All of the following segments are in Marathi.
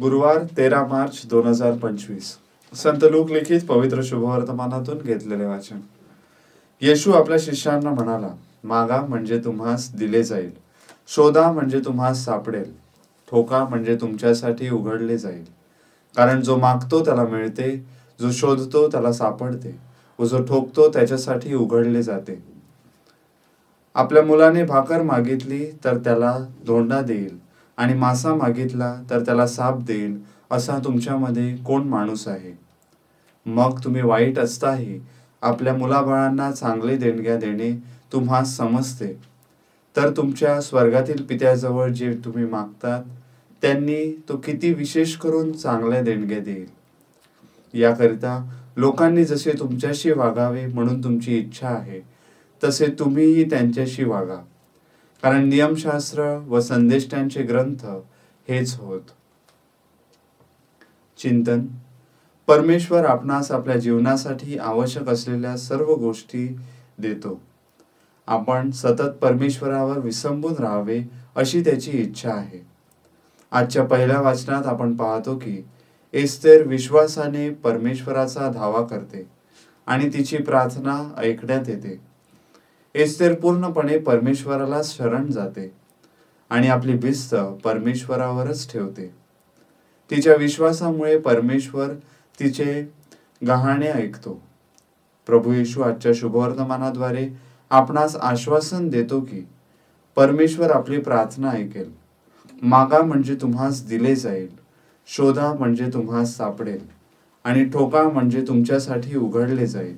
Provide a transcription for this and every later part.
गुरुवार तेरा मार्च दोन हजार पंचवीस. संत लोक लिखित पवित्र शुभवर्तमानातून घेतलेले वाचन. येशू आपल्या शिष्यांना म्हणाला मागा म्हणजे तुम्हास दिले जाईल. शोधा म्हणजे तुम्हास सापडेल. ठोका म्हणजे तुमच्यासाठी उघडले जाईल. कारण जो मागतो त्याला मिळते जो शोधतो त्याला सापडते व जो ठोकतो त्याच्यासाठी उघडले जाते. आपल्या मुलाने भाकर मागितली तर त्याला धोंडा देईल. आणि मासा मागितला तर त्याला साप देईल असा तुमच्यामध्ये कोण माणूस आहे? मग तुम्ही वाईट असताही आपल्या मुलाबाळांना चांगले देणग्या देणे तुम्हा समजते. तर तुमच्या स्वर्गातील पित्याजवळ जे तुम्ही मागतात त्यांनी तो किती विशेष करून चांगल्या देणग्या देईल. याकरिता लोकांनी जसे तुमच्याशी वागावे म्हणून तुमची इच्छा आहे तसे तुम्हीही त्यांच्याशी वागा. कारण नियमशास्त्र व संदेष्टांचे ग्रंथ हेच होत. चिंतन. परमेश्वर आपणास आपल्या जीवनासाठी आवश्यक असलेल्या सर्व गोष्टी देतो. आपण सतत परमेश्वरावर विसंबून राहावे अशी त्याची इच्छा आहे. आजच्या पहिल्या वाचनात आपण पाहतो की एस्तेर विश्वासाने परमेश्वराचा धावा करते आणि तिची प्रार्थना ऐकण्यात येते. एस्तेर पूर्णपणे परमेश्वराला शरण जाते आणि आपली भिस्त परमेश्वरावरच ठेवते. तिच्या विश्वासामुळे परमेश्वर तिचे गहाणे ऐकतो. प्रभू येशू आजच्या शुभवर्तमानाद्वारे आपणास आश्वासन देतो की परमेश्वर आपली प्रार्थना ऐकेल. मागा म्हणजे तुम्हास दिले जाईल शोधा म्हणजे तुम्हास सापडेल आणि ठोका म्हणजे तुमच्यासाठी उघडले जाईल.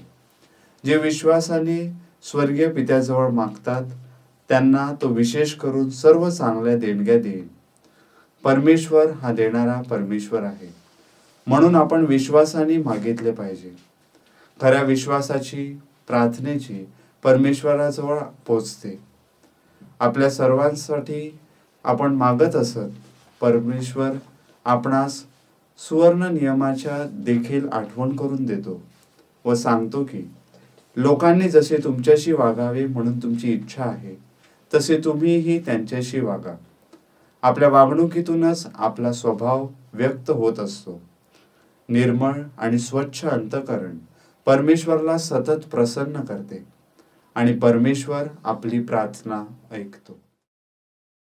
जे विश्वासाने स्वर्गीय पित्याजवळ मागतात त्यांना तो विशेष करून सर्व चांगल्या देणग्या देईल परमेश्वर हा देणारा परमेश्वर आहे. म्हणून आपण विश्वासाने मागितले पाहिजे. खऱ्या विश्वासाची प्रार्थनेची परमेश्वराजवळ पोचते. आपल्या सर्वांसाठी आपण मागत असत परमेश्वर आपणास सुवर्ण नियमाच्या देखील आठवण करून देतो व सांगतो की लोकांनी जसे तुमच्याशी वागावे म्हणून तुमची इच्छा आहे तसे तुम्हीही त्यांच्याशी वागा. आपल्या वागणुकीतूनच आपला स्वभाव व्यक्त होत असतो. निर्मळ आणि स्वच्छ अंतकरण परमेश्वरला सतत प्रसन्न करते आणि परमेश्वर आपली प्रार्थना ऐकतो.